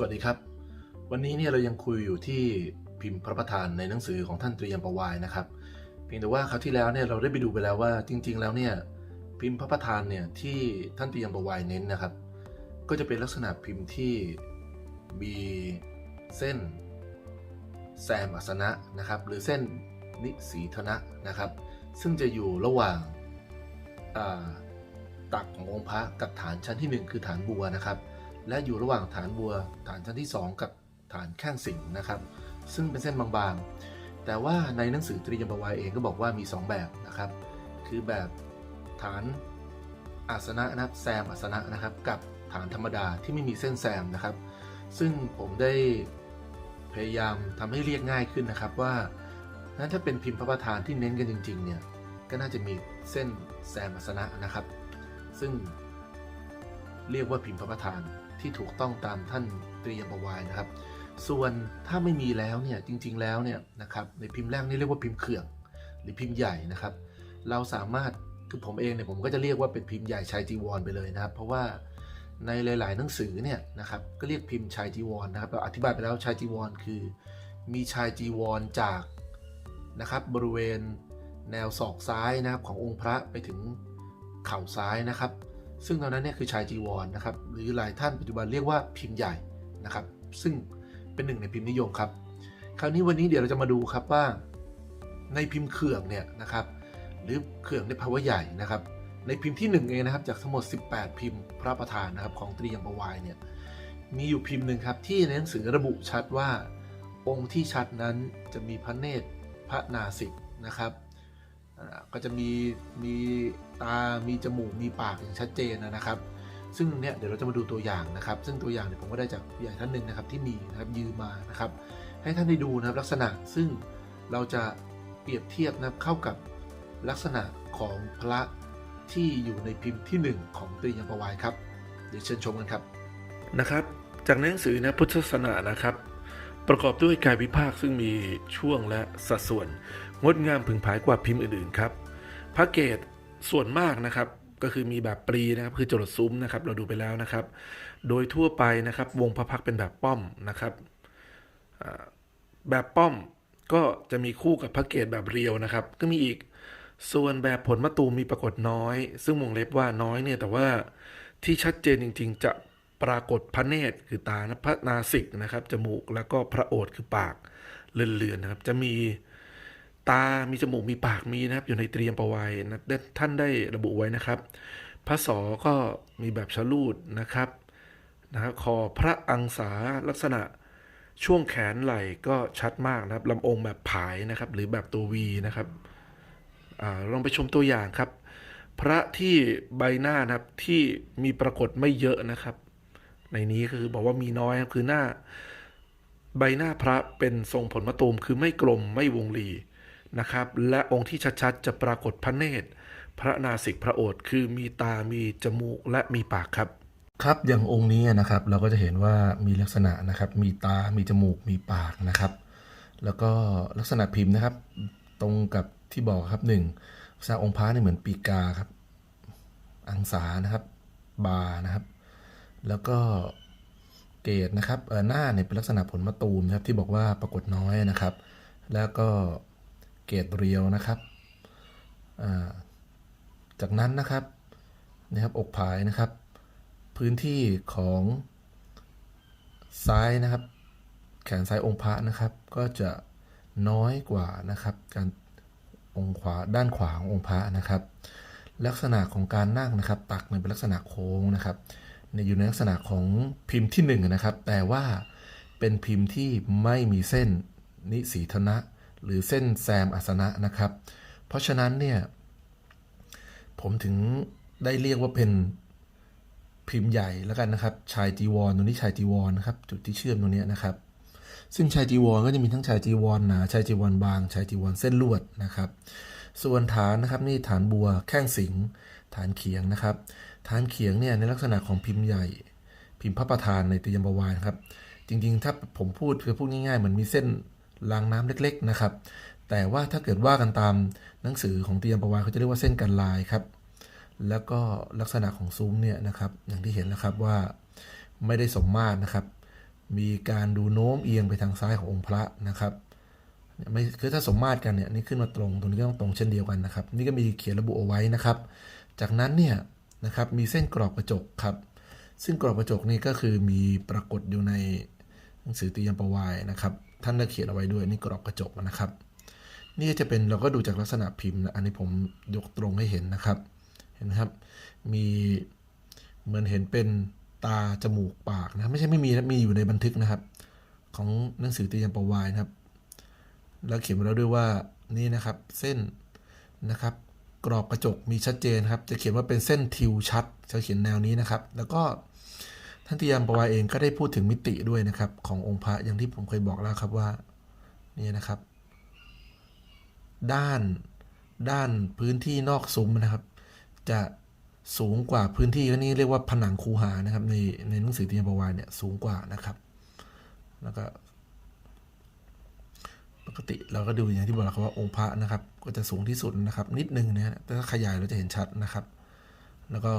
สวัสดีครับ วันนี้เนี่ยเรายังคุยอยู่ที่พิมพ์พระประธานในหนังสือของท่านตรียมประวายนะครับ เพียงแต่ว่าคราวที่แล้วเนี่ยเราได้ไปดูไปแล้วว่าจริง ๆ แล้วเนี่ยพิมพ์พระประธานเนี่ยที่ท่านตรียมประวายเน้นนะครับ ก็จะเป็นลักษณะพิมพ์ที่มีเส้นแซมอัสนะนะครับหรือเส้นนิสีธนะนะครับ ซึ่งจะอยู่ระหว่างาตักขององค์พระกับฐานชั้นที่หนึ่งคือฐานบัวนะครับ และอยู่ระหว่างฐานบัว ฐานชั้นที่ 2 กับฐานแข้งสิงนะครับ ซึ่งเป็นเส้นบางๆ แต่ว่าในหนังสือตรียมบวายเองก็บอกว่ามี 2 แบบนะครับ คือแบบฐานอาสนะนะครับแซมอาสนะนะครับ กับฐานธรรมดาที่ไม่มีเส้นแซมนะครับ ซึ่งผมได้พยายามทำให้เรียกง่ายขึ้นนะครับว่านั้นถ้าเป็นพิมพ์พระประธานที่เน้นกันจริง ๆ เนี่ยก็น่าจะมีเส้นแซมอาสนะนะครับ ซึ่งเรียกว่าพิมพ์พระประธาน ที่ถูกต้องตามท่านเตรียมประวายนะครับ ส่วนถ้าไม่มีแล้วเนี่ยจริง ๆ แล้วเนี่ยนะครับในพิมพ์แรกนี่เรียกว่าพิมพ์เขื่อง หรือพิมพ์ใหญ่นะครับ เราสามารถคือผมเองเนี่ยผมก็จะเรียกว่าเป็นพิมพ์ใหญ่ชายจีวรไปเลยนะครับ เพราะว่าในหลาย ๆ หนังสือเนี่ยนะครับก็เรียกพิมพ์ชายจีวรนะครับเราอธิบายไปแล้วชายจีวรคือ มีชายจีวรจากนะครับบริเวณแนวศอกซ้ายนะครับขององค์พระไปถึงเข่าซ้ายนะครับ ซึ่งตอนนั้นเนี่ยคือชายจีวรนนะครับหรือหลายท่านปัจจุบันเรียกว่าพิมพ์ใหญ่นะครับ ซึ่งเป็นหนึ่งในพิมพ์นิยมครับคราวนี้วันนี้เดี๋ยวเราจะมาดูครับว่า ในพิมพ์เขื่องเนี่ยนะครับ หรือเขื่องในภาวะใหญ่นะครับ ในพิมพ์ที่1เองนะครับจากทั้งหมด 18 พิมพ์พระประธานนะครับของตรียมประวายเนี่ยมีอยู่พิมพ์หนึ่งครับที่ในหนังสือระบุชัดว่าองค์ที่ชัดนั้นจะมีพระเนตรพระนาสิกนะครับ ก็จะมีมีตา มีจมูก มีปากอย่างชัดเจนนะครับ ซึ่งเนี่ยเดี๋ยวเราจะมาดูตัวอย่างนะครับ ซึ่งตัวอย่างเนี่ยผมก็ได้จากผู้ใหญ่ท่านหนึ่งนะครับที่มีนะครับยืมมานะครับ ให้ท่านได้ดูนะครับลักษณะซึ่งเราจะเปรียบเทียบนะครับเข้ากับลักษณะของพระที่อยู่ในพิมพ์ที่ 1 ของตรียมประวายครับ เดี๋ยวเชิญชมกันครับนะครับ จากหนังสือนะพุทธศาสนานะครับ ประกอบด้วยกายวิภาคซึ่งมีช่วงและสัดส่วน งดงามผึ่งผายกว่าพิมพ์อื่นๆครับพระเกตส่วนมากนะครับก็คือมีแบบปรีนะครับคือจรดซุ้มนะครับเราดูไปแล้วนะครับ โดยทั่วไปนะครับวงพระพักเป็นแบบป้อมนะครับแบบป้อมก็จะมีคู่กับพระเกตแบบเรียวนะครับ ก็มีอีกส่วนแบบผลมะตูมมีปรากฏน้อย ซึ่งวงเล็บว่าน้อยเนี่ยแต่ว่าที่ชัดเจนจริง ๆ จะ ปรากฏพระเนตรคือตานะพระนาสิกนะครับจมูกแล้วก็พระโอษคือปากเลือนๆนะครับ จะมีตา มีจมูก มีปากมีนะครับ อยู่ในเตรียมประวัยนะท่านได้ระบุไว้นะครับ พระสอก็มีแบบชะลูดนะครับนะครับคอพระอังสาลักษณะช่วงแขนไหล่ก็ชัดมากนะครับลำองค์แบบผายนะครับ หรือแบบตัววีนะครับอลองไปชมตัวอย่างครับ พระที่ใบหน้านะครับที่มีปรากฏไม่เยอะนะครับ ในนี้คือบอกว่ามีน้อยครับคือหน้า ใบหน้าพระเป็นทรงผลมะตูมคือไม่กลมไม่วงรีนะครับ และองค์ที่ชัดๆจะปรากฏพระเนตร พระนาสิกพระโอษฐ์คือมีตามีจมูกและมีปากครับ ครับอย่างองค์นี้นะครับ เราก็จะเห็นว่ามีลักษณะนะครับ มีตามีจมูกมีปากนะครับ แล้วก็ลักษณะพิมพ์นะครับ ตรงกับที่บอกครับหนึ่งลักษณะองค์พระนี่เหมือนปีกาครับ อังสานะครับ บานะครับ แล้วก็เกตนะครับหน้าเนี่ยเป็นลักษณะผลมะตูมนะครับที่บอกว่าปรากฏน้อยนะครับ แล้วก็เกตเรียวนะครับจากนั้นนะครับนะครับอกผายนะครับ พื้นที่ของซ้ายนะครับ แขนซ้ายองค์พระนะครับ ก็จะน้อยกว่านะครับ การองขวาด้านขวาขององค์พระนะครับ ลักษณะของการนั่งนะครับ ตักเป็นลักษณะโค้งนะครับ อยู่ในลักษณะของพิมพ์ที่หนึ่งนะครับ แต่ว่าเป็นพิมพ์ที่ไม่มีเส้นนิสีธนะ หรือเส้นแซมอาสนะนะครับ เพราะฉะนั้นเนี่ยผมถึงได้เรียกว่าเป็นพิมพ์ใหญ่แล้วกันนะครับ ชายจีวรตรงนี้ชายจีวรนะครับ จุดที่เชื่อมตรงนี้นะครับ ซึ่งชายจีวรก็จะมีทั้งชายจีวรหนาชายจีวรบาง ชายจีวรเส้นลวดนะครับ ส่วนฐานนะครับนี่ฐานบัวแข้งสิง ฐานเขียงนะครับ ฐานเขียงเนี่ยในลักษณะของพิมพ์ใหญ่ พิมพ์พระประธานในตียมบวานครับ จริงๆ ถ้าผมพูดคือพูดง่ายๆเหมือนมีเส้นรางน้ำเล็กๆนะครับ แต่ว่าถ้าเกิดว่ากันตามหนังสือของตียมประวายเขาจะเรียกว่าเส้นกันลายครับ แล้วก็ลักษณะของซุ้มเนี่ยนะครับ อย่างที่เห็นแล้วครับว่าไม่ได้สมมาตรนะครับ มีการดูโน้มเอียงไปทางซ้ายขององค์พระนะครับไม่คือถ้าสมมาตรกันเนี่ยนี่ขึ้นมาตรงตรงนี้ก็ต้องตรงเช่นเดียวกันนะครับ นี่ก็มีเขียนระบุเอาไว้นะครับ จากนั้นเนี่ยนะครับมีเส้นกรอบกระจกครับ ซึ่งกรอบกระจกนี่ก็คือมีปรากฏอยู่ในหนังสือตียมประวายนะครับ ท่านได้เขียนเอาไว้ด้วยนี่กรอบกระจกนะครับ นี่จะเป็นเราก็ดูจากลักษณะพิมพ์นะอันนี้ผมยกตรงให้เห็นนะครับ เห็นครับมีเหมือนเห็นเป็นตาจมูกปากนะไม่ใช่ไม่มีนะมีอยู่ในบันทึกนะครับ ของหนังสือตียมประวายนะครับ แล้วเขียนไว้แล้วด้วยว่านี่นะครับ เส้นนะครับ กรอบกระจกมีชัดเจนครับ จะเขียนว่าเป็นเส้นทิวชัดจะเขียนแนวนี้นะครับ แล้วก็ท่านตียมประวายเองก็ได้พูดถึงมิติด้วยนะครับ ขององค์พระอย่างที่ผมเคยบอกแล้วครับว่านี่นะครับ ด้านด้านพื้นที่นอกซุ้มนะครับ จะสูงกว่าพื้นที่นี่เรียกว่าผนังคูหานะครับ ในในหนังสือตียมประวายเนี่ยสูงกว่านะครับ แล้วก็ ปกติเราก็ดูอย่างที่บอกแล้วครับว่าองค์พระนะครับ ก็จะสูงที่สุดนะครับ นิดนึงนะฮะแต่ถ้าขยายเราจะเห็นชัดนะครับ แล้วก็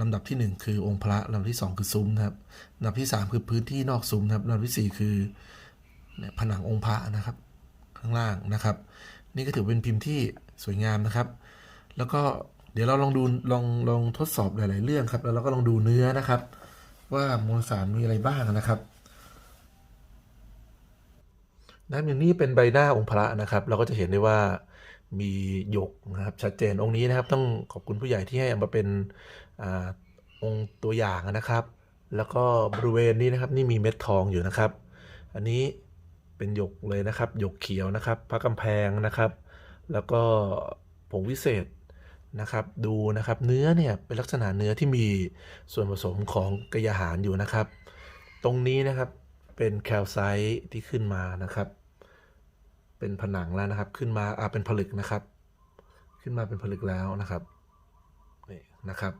ลำดับที่หนึ่งคือองค์พระลำดับที่สองคือซุ้มนะครับลำดับที่สามคือพื้นที่นอกซุ้มนะครับลำดับที่สี่คือเนี่ยผนังองค์พระนะครับ ข้างล่างนะครับ นี่ก็ถือเป็นพิมพ์ที่สวยงามนะครับ แล้วก็เดี๋ยวเราลองดูลองลองทดสอบหลาย ๆ เรื่องครับ แล้วเราก็ลองดูเนื้อนะครับ ว่ามวลสารมีอะไรบ้างนะครับ นะอย่างนี้เป็นใบหน้าองค์พระนะครับ เราก็จะเห็นได้ว่ามีหยกนะครับชัดเจนองค์นี้นะครับ ต้องขอบคุณผู้ใหญ่ที่ให้มาเป็นอองค์ตัวอย่างนะครับ แล้วก็บริเวณนี้นะครับ นี่มีเม็ดทองอยู่นะครับ อันนี้เป็นหยกเลยนะครับหยกเขียวนะครับ พระกำแพงนะครับ แล้วก็ผงวิเศษนะครับ ดูนะครับเนื้อเนี่ยเป็นลักษณะเนื้อที่มีส่วนผสมของกระยาหารอยู่นะครับ ตรงนี้นะครับ เป็นแคลไซต์ที่ขึ้นมานะครับ เป็นผนังแล้วนะครับ ขึ้นมาอ่าเป็นผลึกนะครับ ขึ้นมาเป็นผลึกแล้วนะครับนี่นะครับ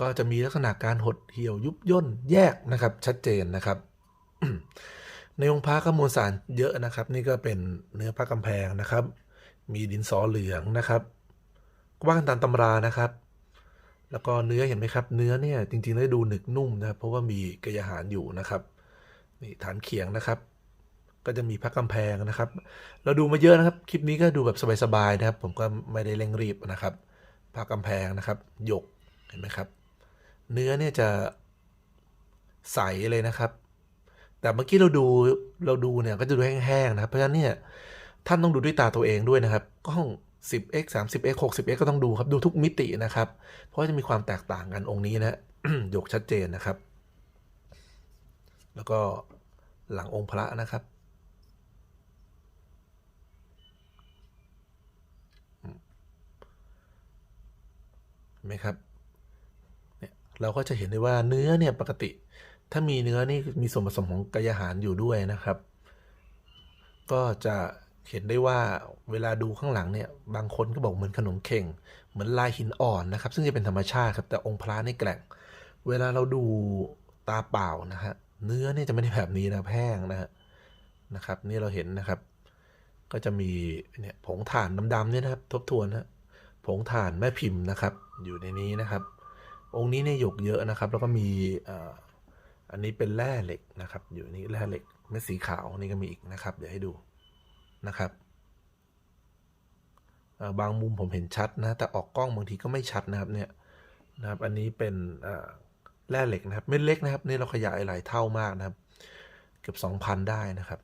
ก็จะมีลักษณะการหดเหี่ยวยุบย่นแยกนะครับ ชัดเจนนะครับ ในองค์พระก็มวลสารเยอะนะครับ นี่ก็เป็นเนื้อพระกำแพงนะครับ มีดินสอเหลืองนะครับ กว้างตามตำรานะครับ แล้วก็เนื้อเห็นไหมครับ เนื้อเนี่ยจริงๆแล้วดูหนึกนุ่มนะครับเพราะว่ามีกระยาหารอยู่นะครับนี่ฐานเขียงนะครับ ก็จะมีพระกำแพงนะครับ เราดูมาเยอะนะครับ คลิปนี้ก็ดูแบบสบายๆนะครับ ผมก็ไม่ได้เร่งรีบนะครับพระกำแพงนะครับหยกเห็นไหมครับ เนื้อเนี่ยจะใสเลยนะครับ แต่เมื่อกี้เราดูเราดูเนี่ยก็จะดูแห้งๆนะครับ เพราะฉะนั้นเนี่ยท่านต้องดูด้วยตาตัวเองด้วยนะครับกล้อง 10x 30x 60x ก็ต้องดูครับ ดูทุกมิตินะครับ เพราะว่าจะมีความแตกต่างกันองค์นี้นะหยกชัดเจนนะครับ แล้วก็หลังองค์พระนะครับ เห็นไหมครับเนี่ยเราก็จะเห็นได้ว่าเนื้อเนี่ยปกติ ถ้ามีเนื้อนี่มีส่วนผสมของกายาหารอยู่ด้วยนะครับ ก็จะ เห็นได้ว่าเวลาดูข้างหลังเนี่ยบางคนก็บอกเหมือนขนมเข่ง เหมือนลายหินอ่อนนะครับ ซึ่งจะเป็นธรรมชาติครับแต่องค์พระนี่แกร่ง เวลาเราดูตาเปล่านะฮะเนื้อเนี่ยจะไม่ได้แบบนี้นะแห้งนะฮะนะครับ นี่เราเห็นนะครับ ก็จะมีเนี่ยผงถ่านดำๆเนี่ยนะครับทบทวนนะผงถ่านแม่พิมพ์นะครับ อยู่ในนี้นะครับ องค์นี้เนี่ยหยกเยอะนะครับ แล้วก็มีอันนี้เป็นแร่เหล็กนะครับ อยู่นี่แร่เหล็กเม็ดสีขาวนี่ก็มีอีกนะครับ เดี๋ยวให้ดู นะครับบางมุมผมเห็นชัดนะแต่ออกกล้องบางทีก็ไม่ชัดนะครับเนี่ยนะครับอันนี้เป็นแร่เหล็กนะครับเม็ดเล็กนะครับนี่เราขยายหลายเท่ามากนะครับ เกือบ2,000 ได้นะครับ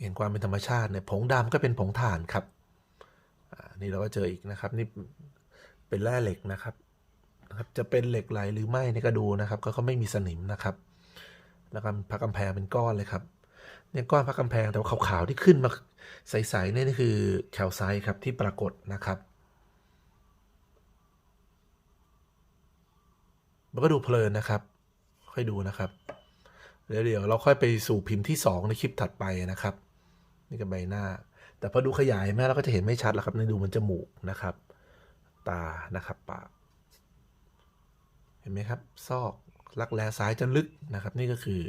เห็นความเป็นธรรมชาติเนี่ยผงดำก็เป็นผงถ่านครับนี่เราก็เจออีกนะครับนี่เป็นแร่เหล็กนะครับนะครับ จะเป็นเหล็กไหลหรือไม่เนี่ยก็ดูนะครับ ก็ไม่มีสนิมนะครับ แล้วก็พระกำแพงเป็นก้อนเลยครับ เนี่ยก้อนพระกำแพงแต่ว่าขาวๆที่ขึ้นมาใสๆเนี่ยนี่คือแคลไซต์ครับที่ปรากฏนะครับมันก็ดูเพลินนะครับ ค่อยดูนะครับเดี๋ยวเดี๋ยวเราค่อยไปสู่พิมพ์ที่ 2 ในคลิปถัดไปนะครับ นี่ก็ใบหน้า แต่พอดูขยายแม่เราก็จะเห็นไม่ชัดแล้วครับในดูมันจมูกนะครับ ตานะครับปากเห็นไหมครับ ซอก รักแร้ซ้ายจะลึกนะครับ นี่ก็คือ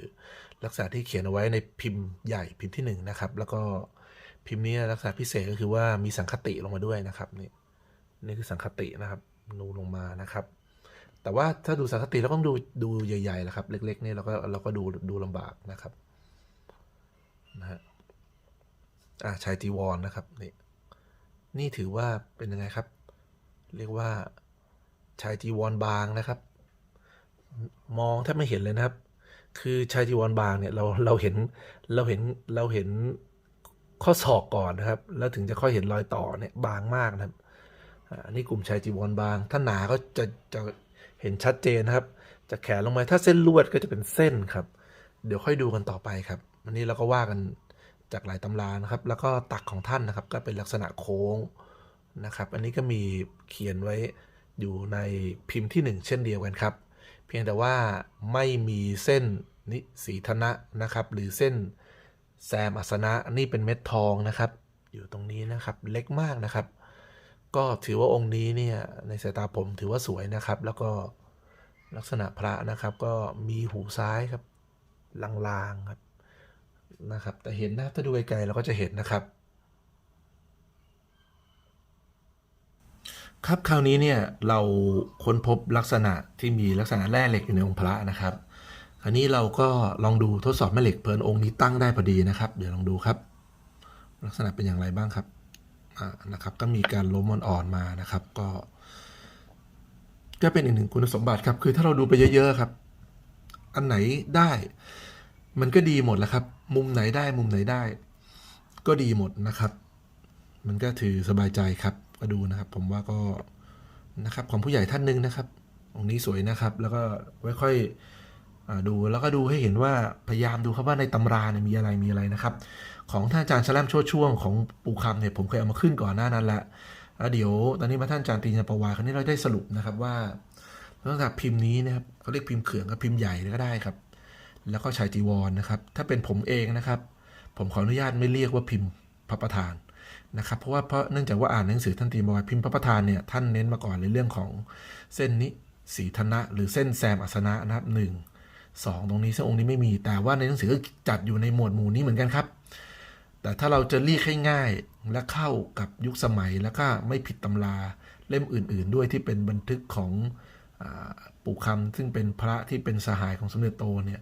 ลักษณะที่เขียนเอาไว้ในพิมพ์ใหญ่พิมพ์ที่หนึ่งนะครับ แล้วก็พิมพ์นี้ลักษณะพิเศษก็คือว่ามีสังคติลงมาด้วยนะครับนี่นี่คือสังคตินะครับนูลงมานะครับ แต่ว่าถ้าดูสังคติเราต้องดูดูใหญ่ๆแหละครับ เล็กๆนี่เราก็เราก็ดูดูลำบากนะครับนะฮะอ่าชายจีวรนะครับนี่นี่ถือว่าเป็นยังไงครับ เรียกว่าชายจีวรบางนะครับ มองแทบไม่เห็นเลยนะครับ คือชายจีวรบางเนี่ยเราเราเห็นเราเห็นเราเห็นข้อศอกก่อนนะครับ แล้วถึงจะค่อยเห็นรอยต่อเนี่ยบางมากนะครับอ่าอันนี้กลุ่มชายจีวรบาง ถ้าหนาก็จะจะเห็นชัดเจนนะครับจะแขนลงมาถ้าเส้นลวดก็จะเป็นเส้นครับ เดี๋ยวค่อยดูกันต่อไปครับวันนี้เราก็ว่ากันจากหลายตำรานะครับ แล้วก็ตักของท่านนะครับ ก็เป็นลักษณะโค้งนะครับ อันนี้ก็มีเขียนไว้อยู่ในพิมพ์ที่หนึ่งเช่นเดียวกันครับ พียงแต่ว่าไม่มีเส้นนิสีธนะนะครับ หรือเส้นแซมอัสนะนี่เป็นเม็ดทองนะครับ อยู่ตรงนี้นะครับเล็กมากนะครับ ก็ถือว่าองค์นี้เนี่ยในสายตาผมถือว่าสวยนะครับ แล้วก็ลักษณะพระนะครับก็มีหูซ้ายครับลางๆครับนะครับ แต่เห็นนะถ้าดูไกลๆเราก็จะเห็นนะครับ ครับคราวนี้เนี่ยเราค้นพบลักษณะที่มีลักษณะแร่เหล็กอยู่ในองค์พระนะครับคราวนี้เราก็ลองดูทดสอบแม่เหล็กเพลินองค์นี้ตั้งได้พอดีนะครับ เดี๋ยวลองดูครับ ลักษณะเป็นอย่างไรบ้างครับนะครับ ก็มีการล้มอ่อนๆมานะครับ ก็ ก็เป็นอีกหนึ่งคุณสมบัติครับ คือถ้าเราดูไปเยอะๆครับ อันไหนได้ มันก็ดีหมดแหล้วครับ มุมไหนได้มุมไหนได้ ก็ดีหมดนะครับ มันก็ถือสบายใจครับ ก็ดูนะครับ ผมว่าก็นะครับของผู้ใหญ่ท่านหนึ่งนะครับ องค์นี้สวยนะครับ แล้วก็ไว้ค่อยอดูแล้วก็ดูให้เห็นว่าพยายามดูครับว่าในตำราเนี่ยมีอะไรมีอะไรนะครับ ของท่านอาจารย์ชแลมโชดช่วงของปู่คำเนี่ยผมเคยเอามาขึ้นก่อนหน้านั้นแล้วแล้วเดี๋ยวตอนนี้มาท่านอาจารย์ตีนประวาคราวนี้เราได้สรุปนะครับว่าลักษณะพิมพ์นี้นะครับเขาเรียกพิมพ์เขื่องกับพิมพ์ใหญ่ก็ได้ครับ แล้วก็ชายจีวรนะครับ ถ้าเป็นผมเองนะครับ ผมขออนุญาตไม่เรียกว่าพิมพ์พระประธาน นะครับเพราะว่าเพราะเนื่องจากว่าอ่านหนังสือท่านตีมาว่าพิมพ์พระประธานเนี่ยท่านเน้นมาก่อนในเรื่องของเส้นนี้สีธนะ หรือเส้นแซมอัสนะนะครับหนึ่งสองตรงนี้ซึ่งองค์นี้ไม่มี แต่ว่าในหนังสือก็จัดอยู่ในหมวดหมู่นี้เหมือนกันครับ แต่ถ้าเราจะเรียกให้ง่ายและเข้ากับยุคสมัยแล้วก็ไม่ผิดตำราเล่มอื่น ๆ ด้วยที่เป็นบันทึกของอปู่คำซึ่งเป็นพระที่เป็นสหายของสมเด็จโตเนี่ย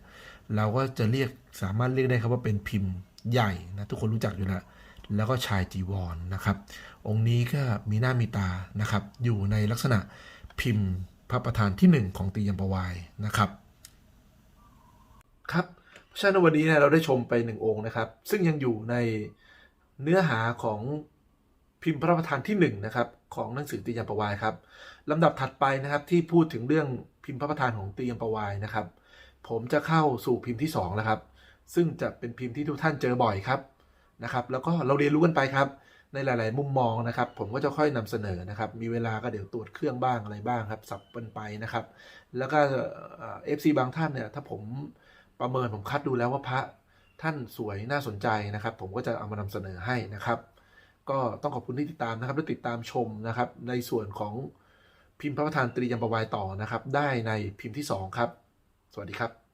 เราก็จะเรียกสามารถเรียกได้ครับว่าเป็นพิมพ์ใหญ่นะทุกคนรู้จักอยู่แล้ว แล้วก็ชายจีวรนนะครับ องค์นี้ก็มีหน้ามีตานะครับ อยู่ในลักษณะพิมพ์พระประธานที่หนึ่งของตียมปวายนะครับ ครับเพราะฉะนั้นวันนี้เนี่ยเราได้ชมไปหนึ่งองค์นะครับ ซึ่งยังอยู่ในเนื้อหาของพิมพ์พระประธานที่หนึ่งนะครับของหนังสือตียมปวายครับลำดับถัดไปนะครับที่พูดถึงเรื่องพิมพ์พระประธานของตียมปวายนะครับ ผมจะเข้าสู่พิมพ์ที่2แล้วครับ ซึ่งจะเป็นพิมพ์ที่ทุกท่านเจอบ่อยครับ นะครับ แล้วก็เราเรียนรู้กันไปครับ ในหลาย ๆ มุมมองนะครับ ผมก็จะค่อยนำเสนอนะครับ มีเวลาก็เดี๋ยวตรวจเครื่องบ้างอะไรบ้างครับ สับเป็นไปนะครับ แล้วก็เอฟซีบางท่านเนี่ย ถ้าผมประเมินผมคัดดูแล้วว่าพระท่านสวยน่าสนใจนะครับ ผมก็จะเอามานำเสนอให้นะครับ ก็ต้องขอบคุณที่ติดตามนะครับและติดตามชมนะครับ ในส่วนของพิมพ์พระประธานตรียมประวายต่อนะครับ ได้ในพิมพ์ที่สองครับ สวัสดีครับ